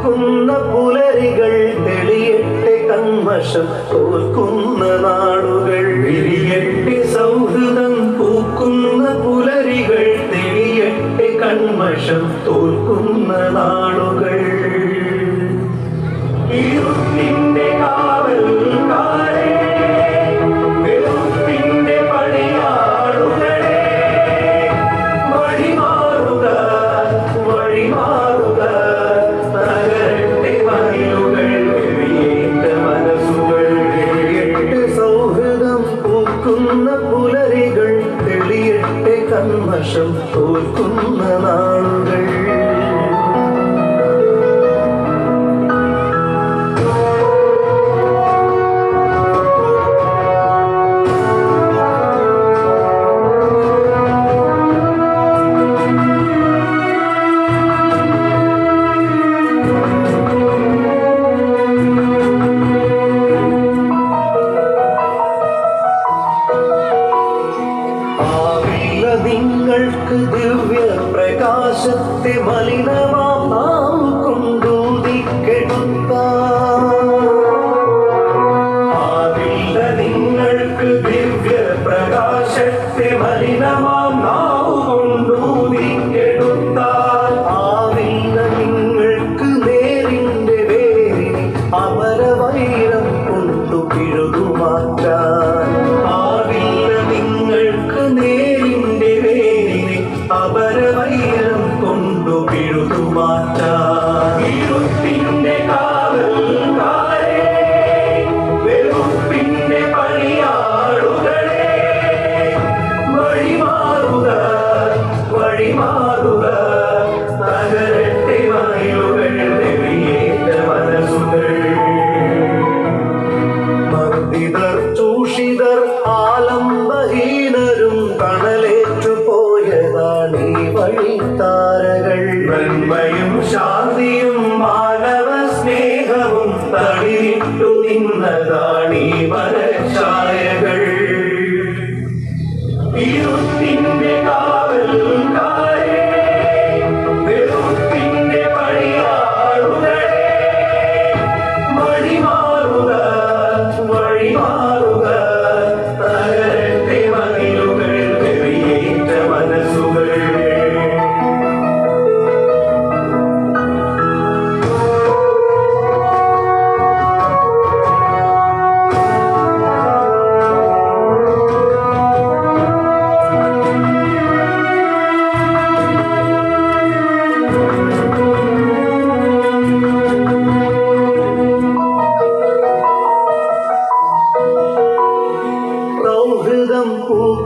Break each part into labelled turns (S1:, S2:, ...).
S1: പുലരികൾ തെളിയട്ടെ കൺവശം തോൽക്കുന്ന നാടുകൾ വിരിയട്ടെ സൗഹൃദം പൂക്കുന്ന പുലരികൾ തെളിയട്ടെ കൺവശം തോൽക്കുന്ന നാടുകൾ പൂക്കുന്ന പുലരികൾ തെളിയട്ടെ കന്മഷം തോൽക്കുന്ന നാളുകൾ. നിങ്ങൾക്ക് ദിവ്യ പ്രകാശത്തെ മലിനമാം നാം കൊണ്ടൂതിക്കെടുത്ത ആവില്ല നിങ്ങൾക്ക് ദിവ്യ പ്രകാശത്തെ മലിനമാം വഴിത്താരകൾ. നന്മയും ശാന്തിയും മാനവ സ്നേഹവും തളിരിട്ടു നിന്നതാണീ ഈ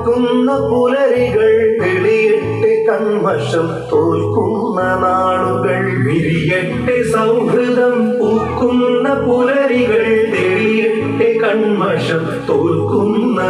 S1: പൂക്കുന്ന പുലരികൾ തെളിയട്ടെ കൺവശം തോൽക്കുന്ന നാളുകൾ. വിരിയട്ടെ സൗഹൃദം പൂക്കുന്ന പുലരികൾ തെളിയട്ടെ കൺവശം തോൽക്കുന്ന